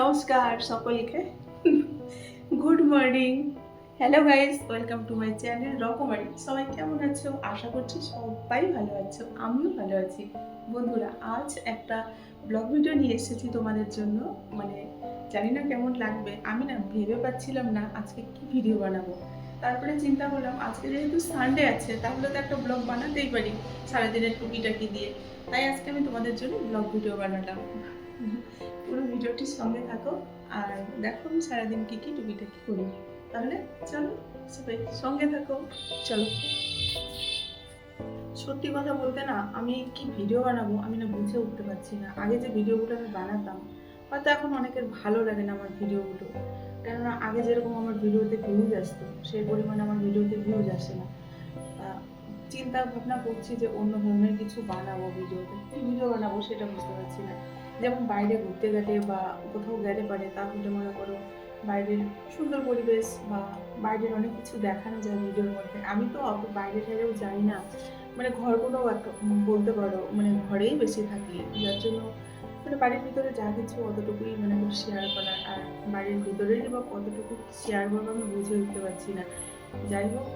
নমস্কার সকলকে। Good morning hello guys welcome to my channel Rokomari সবাই কেমন আছো? আশা করছি সবাই ভালো আছো, আমিও ভালো আছি। বন্ধুরা, আজ একটা ব্লগ ভিডিও নিয়ে এসেছি তোমাদের জন্য। মানে জানি না কেমন লাগবে, আমি না ভেবে পাচ্ছিলাম না আজকে কি ভিডিও বানাবো। তারপরে চিন্তা করলাম, আজকে যেহেতু সানডে আছে, তাহলে তো একটা ব্লগ বানাতেই পারি, সারাদিনের টুকিটাকি দিয়ে। তাই আজকে আমি তোমাদের জন্য ব্লগ ভিডিও বানালাম। পুরো ভিডিওটির সঙ্গে থাকো আর দেখো আমি সারাদিন কী কী টুকিটাকি করি। তাহলে চলো সবাই সঙ্গে থাকো, চলো। সত্যি কথা বলতে না, আমি কি ভিডিও বানাবো আমি না বুঝে উঠতে পারছি না। আগে যে ভিডিওগুলো আমি বানাতাম, হয়তো এখন অনেকের ভালো লাগে না আমার ভিডিওগুলো। কেননা আগে যেরকম আমার ভিডিওতে ভিউজ আসতো, সেই পরিমাণে আমার ভিডিওতে ভিউজ আসে না। চিন্তা ভাবনা করছি যে অন্য ধরনের কিছু বানাবো ভিডিওতে। কি ভিডিও বানাবো সেটা বুঝতে পারছি না। যেমন বাইরে ঘুরতে গেলে বা কোথাও গেলে পারে তাহলে মনে করো বাইরের সুন্দর পরিবেশ বা বাইরের অনেক কিছু দেখানো যায় ভিডিওর মধ্যে। আমি তো অত বাইরে ঠেলেও যাই না। মানে ঘরগুলো বলতে পারো মানে ঘরেই বেশি থাকি। যার জন্য মানে বাড়ির ভিতরে যা কিছু অতটুকুই মানে শেয়ার করার, আর বাড়ির ভিতরেই বা কতটুকু শেয়ার করব আমি বুঝে উঠতে পারছি না। যাই হোক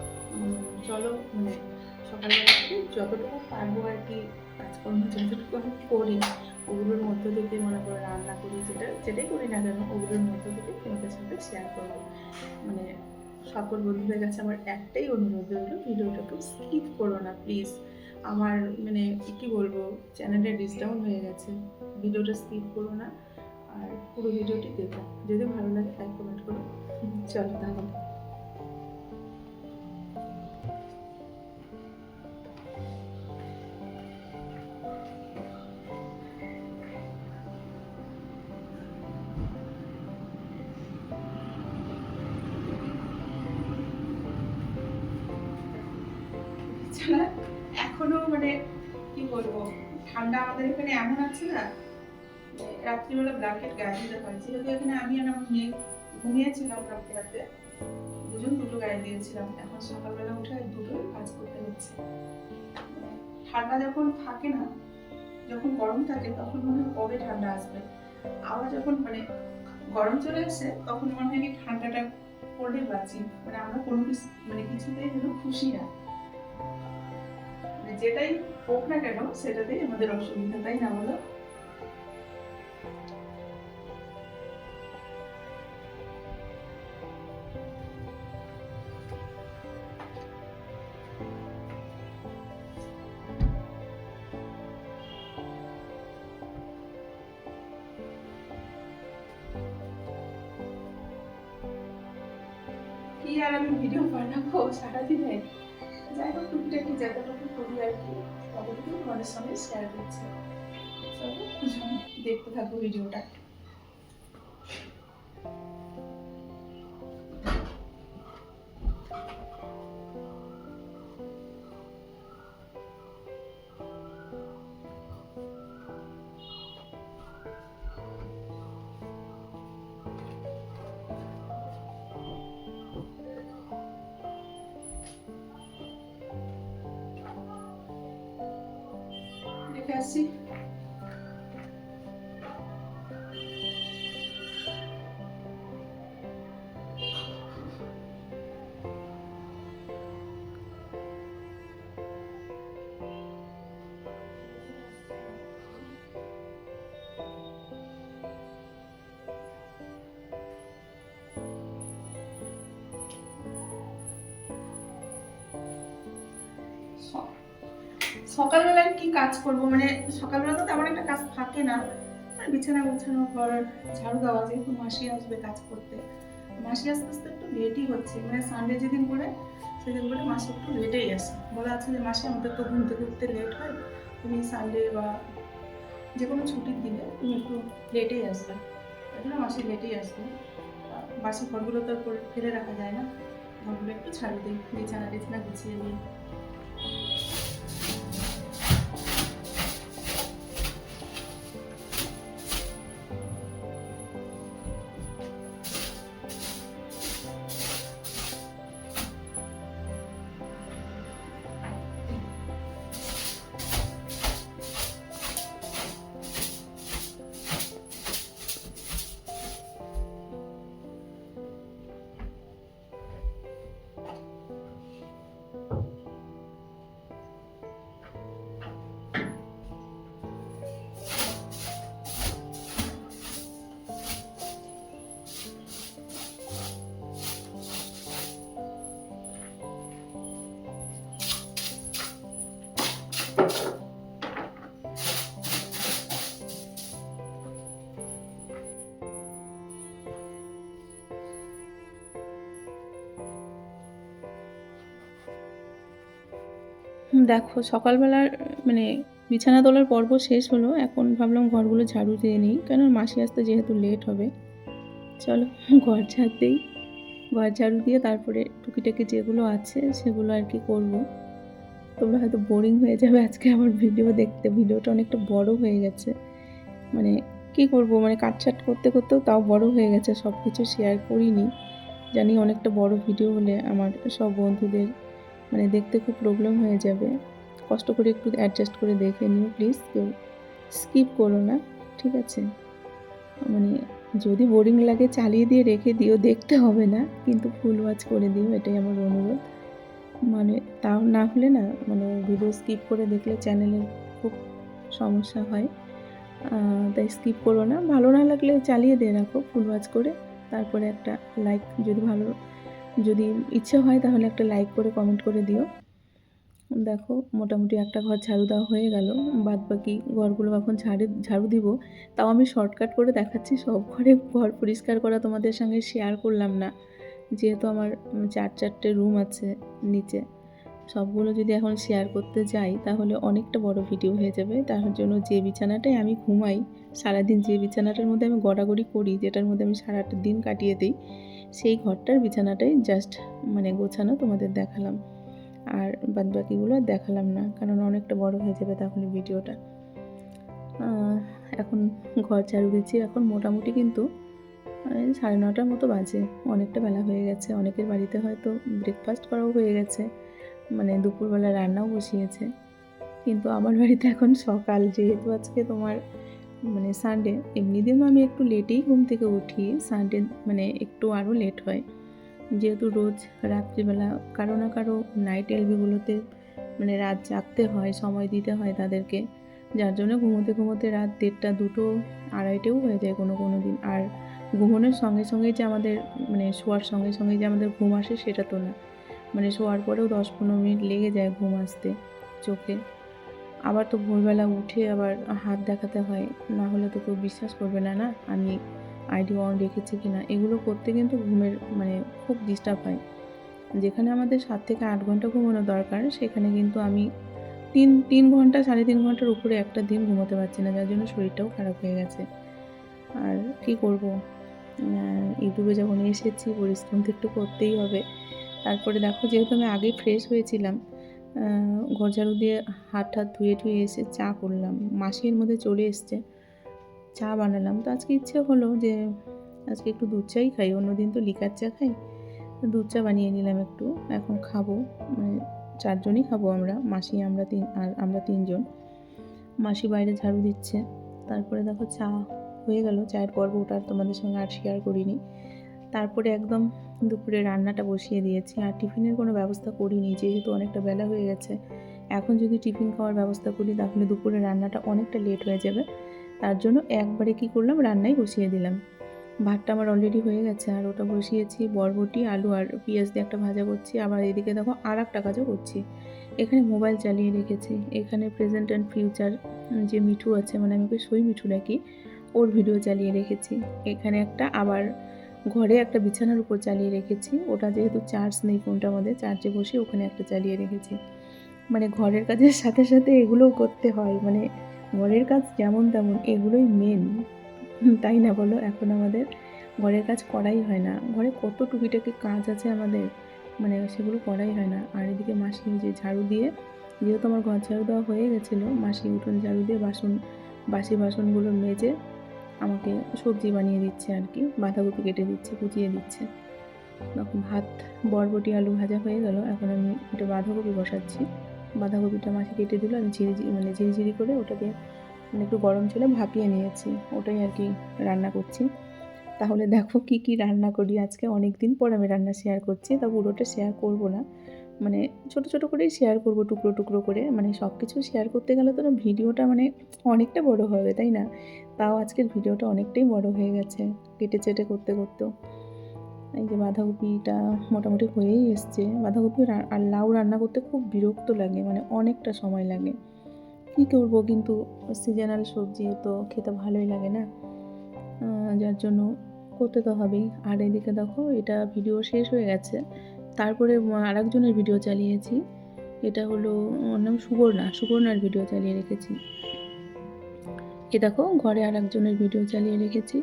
চলো মানে সকালবেলা যতটুকু পারব আর কি কাজকর্ম যতটুকু আমি করি ওগুলোর মধ্য থেকে মনে করো রান্না করি যেটা, যেটাই করি না কেন, ওগুলোর মধ্য থেকে তোমাদের সাথে শেয়ার করব। মানে সকল বন্ধুদের কাছে আমার একটাই অনুরোধ রইল, ভিডিওটাকে স্কিপ করো না প্লিজ আমার মানে কি বলব চ্যানেলটা ডিসডাউন হয়ে গেছে। ভিডিওটা স্কিপ করো না, আর পুরো ভিডিওটি দেখো। যদি ভালো লাগে লাইক কমেন্ট করো। চলো তাহলে। এছাড়া এখনও মানে কি বলব, ঠান্ডা আমাদের এখানে এমন আছে না রাত্রিবেলা ব্ল্যাঙ্কেট গায়ে দিতে হয়। যেহেতু এখানে আমি আর আমার মেয়ে ঘুমিয়েছিলাম কালকে রাতে দুজন দুটো গায়ে দিয়েছিলাম। এখন সকালবেলা উঠে দুটো কাজ করতে হচ্ছে। ঠান্ডা যখন থাকে না, যখন গরম থাকে, তখন মনে হয় কবে ঠান্ডা আসবে। আবার যখন মানে গরম চলে আসে, তখন মনে হয় কি ঠান্ডাটা পড়লে বাঁচি। মানে আমরা কোনো মানে কিছুতেই যেন খুশি না। যেটাই হোক না কেন, সেটাতেই আমাদের অসুবিধা, তাই না বলো? কি আর আমি ভিডিও বানাবো সারাদিনে? যাই হোক, টুকটাকি করি আর কি ততটুকু তোমাদের সঙ্গে শেয়ার করছি দেখতে থাকব ভিডিওটা সকালবেলা কি কাজ করব? মানে সকালবেলা তো তেমন একটা কাজ থাকে না। মানে বিছানা গোছানো ঘর ঝাড়ু দেওয়া, যেহেতু মাসি আসবে কাজ করতে। মাসি আস্তে আস্তে একটু লেটই হচ্ছে। মানে সানডে যেদিন করে, সেদিন করে মাসি একটু লেটেই আসে। বলা আছে যে, মাসি, আমাদের তো ঘুম থেকে উঠতে লেট হয়। তুমি সানডে বা যে কোনো ছুটির দিনে তুমি একটু লেটেই আসবে। জন্য মাসি লেটেই আসবে। বাসি ঘরগুলো তো ফেলে রাখা যায় না। ঘরগুলো একটু ছাড়ি দিই বিছানা টিছানা গুছিয়ে নিই দেখো, সকালবেলার মানে বিছানা তোলার পর্ব শেষ হলো, এখন ভাবলাম ঘরগুলো ঝাড়ু দিয়ে নিই কেন মাসি আসতে যেহেতু লেট হবে। চলো, ঘর ঝাড় দিই। ঘর ঝাড়ু দিয়ে তারপরে টুকিটাকি যেগুলো আছে, সেগুলো আর কি করব। তোমরা হয়তো বোরিং হয়ে যাবে আজকে আমার ভিডিও দেখতে। ভিডিওটা অনেকটা বড় হয়ে গেছে। মানে কি করব মানে কাটছাট করতে করতেও তাও বড় হয়ে গেছে সব কিছু শেয়ার করিনি। জানি অনেকটা বড় ভিডিও হলে আমার সব বন্ধুদের মানে দেখতে খুব প্রবলেম হয়ে যাবে। কষ্ট করে একটু অ্যাডজাস্ট করে দেখে নিও প্লিজ কেউ স্কিপ করো না, ঠিক আছে? মানে যদি বোরিং লাগে চালিয়ে দিয়ে রেখে দিও, দেখতে হবে না, কিন্তু ফুল ওয়াচ করে দিও, এটাই আমার অনুরোধ। মানে তাও না হলে না মানে ভিডিও স্কিপ করে দেখলে চ্যানেলের খুব সমস্যা হয়। তাই স্কিপ করো না, ভালো না লাগলে চালিয়ে দিয়ে রাখো ফুল ওয়াচ করে, তারপরে একটা লাইক যদি ভালো যদি ইচ্ছে হয় তাহলে একটা লাইক করে কমেন্ট করে দিও। দেখো, মোটামুটি একটা ঘর ঝাড়ু দেওয়া হয়ে গেল। বাদ বাকি ঘরগুলো এখন ঝাড়ু ঝাড়ু দিব। তাও আমি শর্টকাট করে দেখাচ্ছি, সব ঘরে ঘর পরিষ্কার করা তোমাদের সঙ্গে শেয়ার করলাম না। যেহেতু আমার চার চারটে রুম আছে নিচে। সবগুলো যদি এখন শেয়ার করতে যাই, তাহলে অনেকটা বড় ভিডিও হয়ে যাবে। তার জন্য যে বিছানাটায় আমি ঘুমাই, সারাদিন যে বিছানাটার মধ্যে আমি গড়াগড়ি করি, যেটার মধ্যে আমি সারাটা দিন কাটিয়ে দিই সেই ঘরটার বিছানাটাই জাস্ট মানে গোছানো তোমাদের দেখালাম। আর বাদ বাকিগুলো আর দেখালাম না, কারণ অনেকটা বড় হয়ে যাবে তাহলে ভিডিওটা। এখন ঘর ঝাড়ু দিচ্ছি, এখন মোটামুটি কিন্তু সাড়ে নটার মতো বাজে, অনেকটা বেলা হয়ে গেছে। অনেকের বাড়িতে হয়তো ব্রেকফাস্ট করাও হয়ে গেছে মানে দুপুরবেলা রান্নাও বসিয়েছে। কিন্তু আমার বাড়িতে এখন সকাল, যেহেতু আজকে তোমার মানে সানডে এমনি দিনও আমি একটু লেটেই ঘুম থেকে উঠি। সানডে মানে একটু আরও লেট হয়। যেহেতু রোজ রাত্রিবেলা কারও না কারও নাইট এলবিগুলোতে মানে রাত জাগতে হয়, সময় দিতে হয় তাদেরকে। যার জন্য ঘুমোতে ঘুমোতে রাত দেড়টা, দুটো, আড়াইটেও হয়ে যায় কোনো কোনো দিন। আর ঘুমানোর সঙ্গে সঙ্গে যে আমাদের মানে শোয়ার সঙ্গে সঙ্গে যে আমাদের ঘুম আসে সেটা তো না। মানে শোয়ার পরেও দশ পনেরো মিনিট লেগে যায় ঘুম আসতে, চোখে। আবার তো ভোরবেলা উঠে আবার হাত দেখাতে হয়, না হলে তো কেউ বিশ্বাস করবে না না? আমি আইডি অন রেখেছি কি না এগুলো করতে কিন্তু ঘুমের মানে খুব ডিস্টার্ব হয়। যেখানে আমাদের সাত থেকে আট ঘণ্টা ঘুমানো দরকার, সেখানে কিন্তু আমি তিন তিন ঘণ্টা, সাড়ে তিন ঘণ্টার উপরে একটা দিন ঘুমোতে পারছি না, যার জন্য শরীরটাও খারাপ হয়ে গেছে। আর কি করব? ইউটিউবে যখন এসেছি, পরিশ্রম তো একটু করতেই হবে। তারপরে দেখো, যেহেতু আমি আগেই ফ্রেশ হয়েছিলাম ঘর ঝাড়ু দিয়ে হাত হাত ধুয়ে ধুয়ে এসে চা করলাম। মাসির মধ্যে চলে এসছে। চা বানালাম। তো আজকে ইচ্ছে হলো যে আজকে একটু দুধ চাই খাই। অন্যদিন তো লিকার চা খাই। দুধ চা বানিয়ে নিলাম একটু। এখন খাব। মানে চারজনই খাব আমরা। মাসি, আমরা তিন, আর আমরা তিনজন। মাসি বাইরে ঝাড়ু দিচ্ছে। তারপরে দেখো চা হয়ে গেল। চায়ের পর্ব ওটা তোমাদের সঙ্গে আর শেয়ার করিনি। তারপরে একদম দুপুরে রান্নাটা বসিয়ে দিয়েছি। আর টিফিনের কোনো ব্যবস্থা করিনি, যেহেতু অনেকটা বেলা হয়ে গেছে। এখন যদি টিফিন খাওয়ার ব্যবস্থা করি, তাহলে দুপুরে রান্নাটা অনেকটা লেট হয়ে যাবে। তার জন্য একবারে কি করলাম, রান্নাই বসিয়ে দিলাম। ভাতটা আমার অলরেডি হয়ে গেছে, আর ওটা বসিয়েছি বরবটি, আলু আর পেঁয়াজ দিয়ে একটা ভাজা করছি। আবার এদিকে দেখো আর একটা কাজও করছি। এখানে মোবাইল চালিয়ে রেখেছি। এখানে প্রেজেন্ট অ্যান্ড ফিউচার যে মিঠু আছে মানে আমি ওকে সই মিঠু ডাকি, ওর ভিডিও চালিয়ে রেখেছি। এখানে একটা আবার ঘরে একটা বিছানার উপর চালিয়ে রেখেছি। ওটা যেহেতু চার্জ নেই ফোনটা আমাদের, চার্জে বসে ওখানে একটা চালিয়ে রেখেছি। মানে ঘরের কাজের সাথে সাথে এগুলোও করতে হয়। মানে ঘরের কাজ যেমন তেমন এগুলোই মেন তাই না বলো? এখন আমাদের ঘরের কাজ করাই হয় না। ঘরে কত টুকিটাকি কাজ আছে আমাদের মানে সেগুলো করাই হয় না। আর এদিকে মাসি যে ঝাড়ু দিয়ে, যেহেতু আমার ঘর ঝাড়ু দেওয়া হয়ে গেছিল, মাসি উঠোন ঝাড়ু দিয়ে বাসন, বাসি বাসনগুলো মেজে আমাকে সবজি বানিয়ে দিচ্ছে আর কি, বাঁধাকপি কেটে দিচ্ছে, কুচিয়ে দিচ্ছে। তখন ভাত, বরবটি, আলু ভাজা হয়ে গেল, এখন আমি এটা বাঁধাকপি বসাচ্ছি। বাঁধাকপিটা মাছি কেটে দিল, আমি ঝিরি ঝিরি মানে ঝিরিঝিরি করে ওটাকে মানে একটু গরম ছিল ভাপিয়ে নিয়েছি, ওটাই আর কি রান্না করছি। তাহলে দেখো কি কি রান্না করি আজকে অনেক দিন পর আমি রান্না শেয়ার করছি, তা পুরোটা শেয়ার করব না। মানে ছোট ছোট করেই শেয়ার করব, টুকরো টুকরো করে মানে সব কিছু শেয়ার করতে গেলে তো ভিডিওটা মানে অনেকটা বড় হবে, তাই না? তাও আজকের ভিডিওটা অনেকটাই বড় হয়ে গেছে, কেটে চেটে করতে করতেও এই যে বাঁধাকপিটা মোটামুটি হয়েই এসছে। বাঁধাকপি আর লাউ রান্না করতে খুব বিরক্ত লাগে মানে অনেকটা সময় লাগে। কী করব কিন্তু সিজনাল সবজি তো খেতে ভালোই লাগে না। যার জন্য করতে তো হবেই। আর এদিকে দেখো, এটা ভিডিও শেষ হয়ে গেছে। তারপরে আরেকজনের ভিডিও চালিয়েছি। এটা হলো, ওর নাম সুবর্ণা, সুবর্ণার ভিডিও চালিয়ে রেখেছি। এ দেখো, ঘরে আর একজনের ভিডিও চালিয়ে রেখেছি।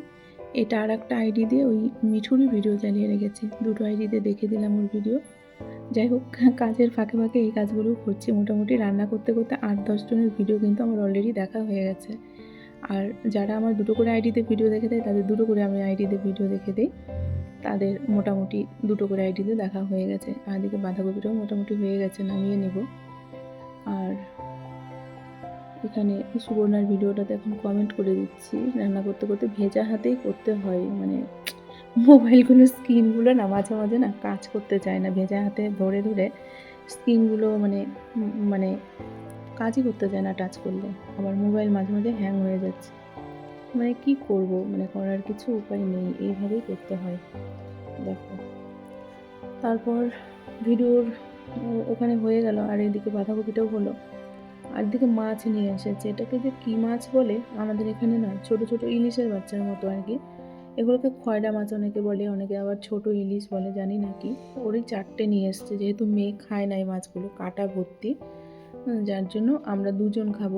এটা আর একটা আইডি দিয়ে ওই মিঠুরই ভিডিও চালিয়ে রেখেছি। দুটো আইডিতে দেখে দিলাম ওর ভিডিও যাই হোক, কাজের ফাঁকে ফাঁকে এই কাজগুলো করছি। মোটামুটি রান্না করতে করতে আট দশজনের ভিডিও কিন্তু আমার অলরেডি দেখা হয়ে গেছে। আর যারা আমার দুটো করে আইডিতে ভিডিও দেখে দেয়, তাদের দুটো করে আমি আইডিতে ভিডিও দেখে দিই। তাদের মোটামুটি দুটো করে আইডিতে দেখা হয়ে গেছে। আর এদিকে বাঁধাকপিটাও মোটামুটি হয়ে গেছে, নামিয়ে নেব। আর এখানে সুবর্ণার ভিডিওটাতে এখন কমেন্ট করে দিচ্ছি। রান্না করতে করতে ভেজা হাতেই করতে হয়। মানে মোবাইলগুলো স্ক্রিনগুলো না মাঝে মাঝে না কাজ করতে চায় না। ভেজা হাতে ধরে ধরে স্ক্রিনগুলো মানে মানে কাজই করতে চায় না টাচ করলে। আবার মোবাইল মাঝে মাঝে হ্যাং হয়ে যাচ্ছে। মানে কি করব? মানে করার কিছু উপায় নেই। এইভাবেই করতে হয়। দেখো। তারপর ভিডিওর ওখানে হয়ে গেল। আর এদিকে বাঁধাকপিটাও হলো। আর দিকে মাছ নিয়ে এসেছে এটাকে যে কী মাছ বলে আমাদের এখানে না ছোট ছোট ইলিশের বাচ্চার মতো আর কি। এগুলোকে খয়রা মাছ অনেকে বলে, অনেকে আবার ছোট ইলিশ বলে, জানি না কি। ওরই চারটে নিয়ে এসছে, যেহেতু মেয়ে খায় না এই মাছগুলো, কাটা ভর্তি। যার জন্য আমরা দুজন খাব।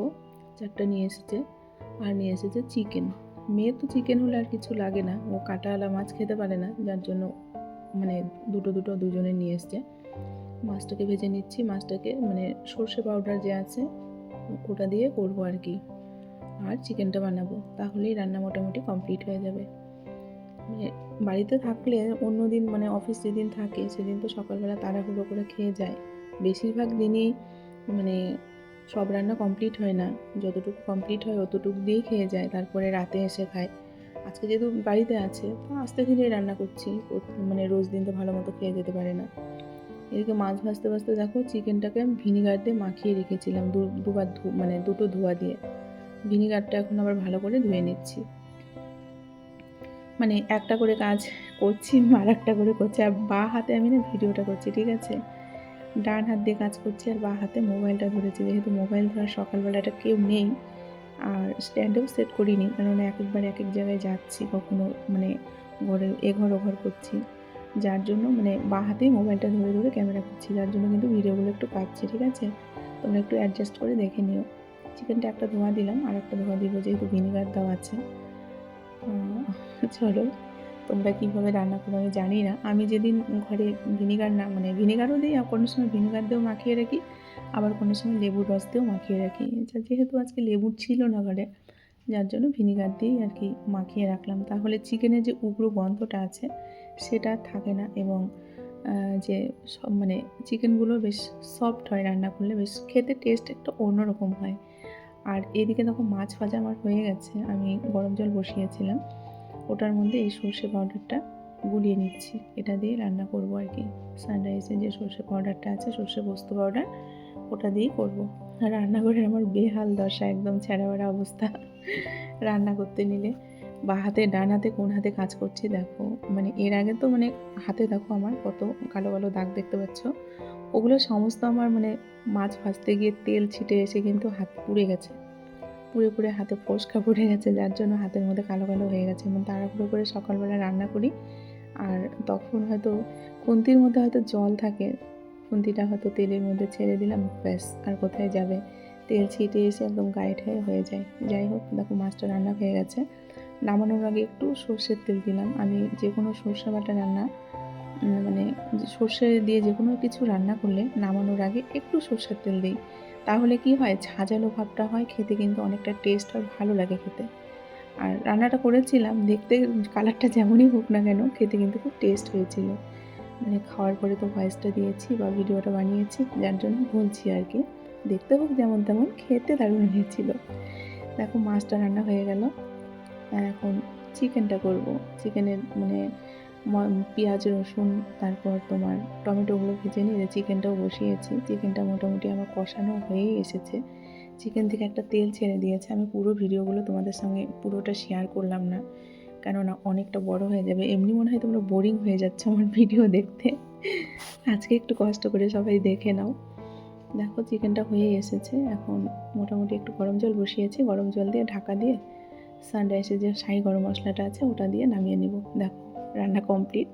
চারটে নিয়ে এসেছে, আর নিয়ে এসেছে চিকেন। মেয়ে তো চিকেন হলে আর কিছু লাগে না, ও কাটাওয়ালা মাছ খেতে পারে না, যার জন্য মানে দুটো দুটো দুজনে নিয়ে এসছে। মাছটাকে ভেজে নিচ্ছি, মাছটাকে মানে সর্ষে পাউডার যে আছে, ওটা দিয়ে করব আর কি। আর চিকেনটা বানাবো, তাহলেই রান্না মোটামুটি কমপ্লিট হয়ে যাবে। মানে বাড়িতে থাকলে অন্য দিন মানে অফিস যেদিন থাকে, সেদিন তো সকালবেলা তাড়াহুড়ো করে খেয়ে যায়। বেশিরভাগ দিনই মানে সব রান্না কমপ্লিট হয় না। যতটুকু কমপ্লিট হয় অতটুকু দিয়েই খেয়ে যায়, তারপরে রাতে এসে খায়। আজকে যেহেতু বাড়িতে আছে, তো আস্তে ধীরেই রান্না করছি। মানে রোজ দিন তো ভালো মতো খেয়ে যেতে পারে না। এদিকে মাছ ভাজতে ভাজতে দেখো চিকেনটাকে আমি ভিনিগার দিয়ে মাখিয়ে রেখেছিলাম দুবার মানে দুটো ধোয়া দিয়ে। ভিনিগারটা এখন আবার ভালো করে ধুয়ে নিচ্ছি। মানে একটা করে কাজ করছি, আর একটা করে করছি, আর বা হাতে আমি না ভিডিওটা করছি, ঠিক আছে? ডান হাত দিয়ে কাজ করছি, আর বা হাতে মোবাইলটা ধরেছি। যেহেতু মোবাইল ধরার সকালবেলাটা কেউ নেই, আর স্ট্যান্ডেও সেট করিনি কারণ এক একবার এক এক জায়গায় যাচ্ছি, কখনো মানে ঘরে এ এঘর ওঘর করছি। যার জন্য মানে বা হাতে মোবাইলটা ধরে ধরে ক্যামেরা করছি যার জন্য কিন্তু ভিডিওগুলো একটু কাটছি ঠিক আছে? তোমরা একটু অ্যাডজাস্ট করে দেখে নিও। চিকেনটা একটা ধোয়া দিলাম, আর একটা ধোয়া দিব যেহেতু ভিনিগার দেওয়া আছে। চলো, তোমরা কীভাবে রান্না করো আমি জানি না। আমি যেদিন ঘরে ভিনিগার না মানে ভিনিগারও দিই, আর কোনো সময় ভিনিগার দিয়েও মাখিয়ে রাখি, আবার কোনো সময় লেবুর রস দিয়েও মাখিয়ে রাখি। যেহেতু আজকে লেবু ছিল না ঘরে, যার জন্য ভিনিগার দিয়েই আর কি মাখিয়ে রাখলাম। তাহলে চিকেনের যে উগ্র গন্ধটা আছে সেটা থাকে না এবং যে সব মানে চিকেনগুলো বেশ সফট হয় রান্না করলে, বেশ খেতে টেস্ট একটা অন্যরকম হয়। আর এদিকে দেখো মাছ ভাজা আমার হয়ে গেছে, আমি গরম জল বসিয়েছিলাম। ওটার মধ্যে এই সর্ষে পাউডারটা গুলিয়ে নিচ্ছি। এটা দিয়ে রান্না করব আর কি। সানরাইজের যে সর্ষে পাউডারটা আছে, সর্ষে পোস্ত পাউডার ওটা দিয়েই করব। রান্নাঘরের আমার বেহাল দশা, একদম ছেঁড়া অবস্থা। রান্না করতে নিলে। বা হাতে ডান হাতে কোন হাতে কাজ করছি দেখো। মানে এর আগে তো মানে হাতে দেখো আমার কত কালো কালো দাগ দেখতে পাচ্ছ। ওগুলো সমস্ত আমার মানে মাছ ভাজতে গিয়ে তেল ছিটে এসে কিন্তু হাত পুড়ে গেছে। পুড়ে পুড়ে হাতে ফোসকা পড়ে গেছে, যার জন্য হাতের মধ্যে কালো কালো হয়ে গেছে এবং তাড়াহুড়ো করে সকালবেলা রান্না করি। আর তখন হয়তো খুন্তির মধ্যে হয়তো জল থাকে, খুন্তিটা হয়তো তেলের মধ্যে ছেড়ে দিলাম, ব্যাস, আর কোথায় যাবে? তেল ছিটে এসে একদম গায়ে ঠায়ে হয়ে যায়। যাই হোক, দেখো মাছটা রান্না হয়ে গেছে। নামানোর আগে একটু সর্ষের তেল দিলাম। আমি যে কোনো সর্ষে বাটা রান্না মানে সর্ষে দিয়ে যে কোনো কিছু রান্না করলে নামানোর আগে একটু সর্ষের তেল দিই। তাহলে কি হয়? ঝাঁঝালো ভাবটা হয়, খেতে কিন্তু অনেকটা টেস্ট হয় ভালো লাগে খেতে। আর রান্নাটা করেছিলাম, দেখতে কালারটা যেমনই হোক না কেন, খেতে কিন্তু খুব টেস্ট হয়েছিল। মানে খাওয়ার পরে তো ভয়েসটা দিয়েছি বা ভিডিওটা বানিয়েছি, যার জন্য বলছি আর কি। দেখতে হোক যেমন তেমন, খেতে দারুণ হয়েছিল। দেখো মাছটা রান্না হয়ে গেল। এখন চিকেনটা করব। চিকেনের মানে পেঁয়াজ, রসুন, তারপর তোমার টমেটোগুলো ভেজে নিয়ে চিকেনটাও বসিয়েছি। চিকেনটা মোটামুটি আমার কষানো হয়েই এসেছে। চিকেন থেকে একটা তেল ছেড়ে দিয়েছে। আমি পুরো ভিডিওগুলো তোমাদের সঙ্গে পুরোটা শেয়ার করলাম না, কেননা অনেকটা বড় হয়ে যাবে। এমনি মনে হয় তোমরা বোরিং হয়ে যাচ্ছে আমার ভিডিও দেখতে। আজকে একটু কষ্ট করে সবাই দেখে নাও। দেখো, চিকেনটা হয়ে এসেছে। এখন মোটামুটি একটু গরম জল বসিয়েছি। গরম জল দিয়ে ঢাকা দিয়ে সানরাইসের যে শাহি গরম মশলাটা আছে, ওটা দিয়ে নামিয়ে নেব। দেখো, রান্না কমপ্লিট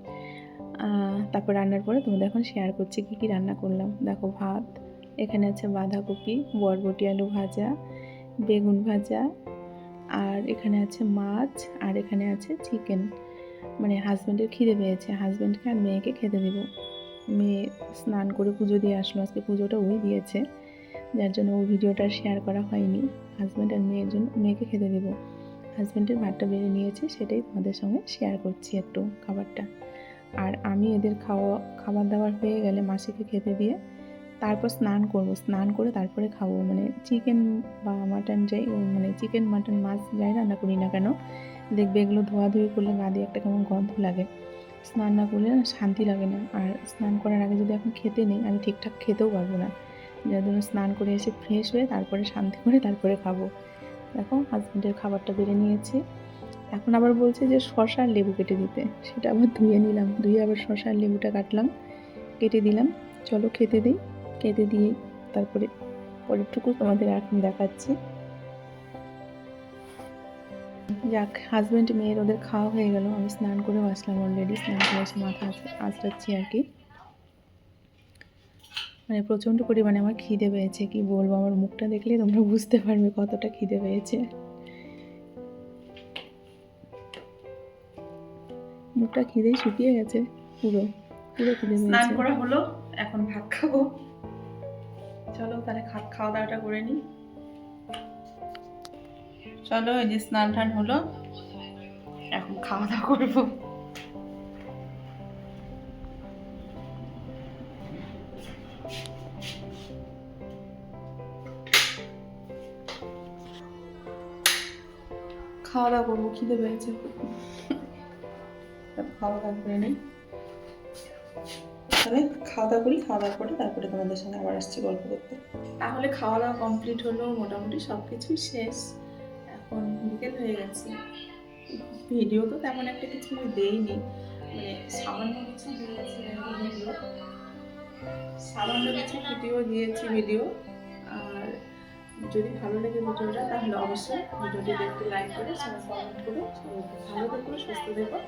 তারপর রান্নার পরে তোমাদের এখন শেয়ার করছি কী কী রান্না করলাম। দেখো, ভাত, এখানে আছে বাঁধাকপি, বরবটি আলু ভাজা, বেগুন ভাজা, আর এখানে আছে মাছ, আর এখানে আছে চিকেন মানে হাজব্যান্ডের খিদে পেয়েছে হাজব্যান্ডকে আর মেয়েকে খেতে দেবো। মেয়ে স্নান করে পুজো দিয়ে আসলো, আজকে পুজোটা ওই দিয়েছে। যার জন্য ওই ভিডিওটা শেয়ার করা হয়নি। হাজব্যান্ড আর মেয়ের জন্য, মেয়েকে খেতে দেবো। হাজব্যান্ডের ভাতটা বেড়ে নিয়েছে, সেটাই তোমাদের সঙ্গে শেয়ার করছি একটু খাবারটা। আর আমি এদের খাওয়া খাবার দাবার হয়ে গেলে মাসিকে খেতে দিয়ে তারপর স্নান করব। স্নান করে তারপরে খাব। মানে চিকেন বা মাটন যাই মানে চিকেন মাটন মাছ যাই রান্না করি না কেন, দেখবে এগুলো ধোয়াধুয়ি করলে গা দিয়ে একটা কেমন গন্ধ লাগে। স্নান না করলে না শান্তি লাগে না। আর স্নান করার আগে যদি এখন খেতে নেই, আমি ঠিকঠাক খেতেও পারব না। যার জন্য স্নান করে এসে ফ্রেশ হয়ে তারপরে শান্তি করে তারপরে খাব। দেখো হাজব্যান্ডের খাবারটা বেড়ে নিয়েছি। এখন আবার বলছে যে শশা আর লেবু কেটে দিতে। সেটা আবার ধুয়ে নিলাম। ধুয়ে আবার শশা আর লেবুটা কাটলাম। কেটে দিলাম। চলো খেতে দিই। কেটে দিয়ে তারপরে পরেরটুকু তোমাদের এখন দেখাচ্ছি। যাক হাজব্যান্ড মেয়ের ওদের খাওয়া হয়ে গেল। আমি স্নান করেও আসলাম অলরেডি স্নান করে মাথা আঁচ- আঁচড়াচ্ছি আর কি। মানে প্রচণ্ড পরিমাণে আমার খিদে পেয়েছে। কি বলব? আমার মুখটা দেখলে তোমরা বুঝতে পারবে কতটা খিদে পেয়েছে। মুখটা খিদেই শুকিয়ে গেছে পুরো। পুরো খিদে স্নান করা হলো, এখন ভাত খাব। চলো তাহলে খাওয়া দাওয়াটা করে নিই। চলো এই যে স্নান টান হলো, এখন খাওয়া দাওয়া করব। খাওয়া দাওয়া করব খিদে পেয়েছে। খাওয়া দাওয়া করে নিই। তাহলে খাওয়া দাওয়া করি খাওয়া দাওয়া করে তারপরে তোমাদের সঙ্গে আবার আসছি গল্প করতে। তাহলে খাওয়া দাওয়া কমপ্লিট হলো মোটামুটি সব কিছুই শেষ। এখন বিকেল হয়ে গেছে। ভিডিও তো তেমন একটা কিছু আমি দেইনি। মানে সামান্য কিছু দিয়েছি ভিডিও। সামান্য কিছু ভিডিও দিয়েছি ভিডিও। যদি ভালো লাগে ভিডিওটা, তাহলে অবশ্যই ভিডিওটি দেখতে লাইক করে সবাই কমেন্ট করো ভালো থেকো, সুস্থ থেকো।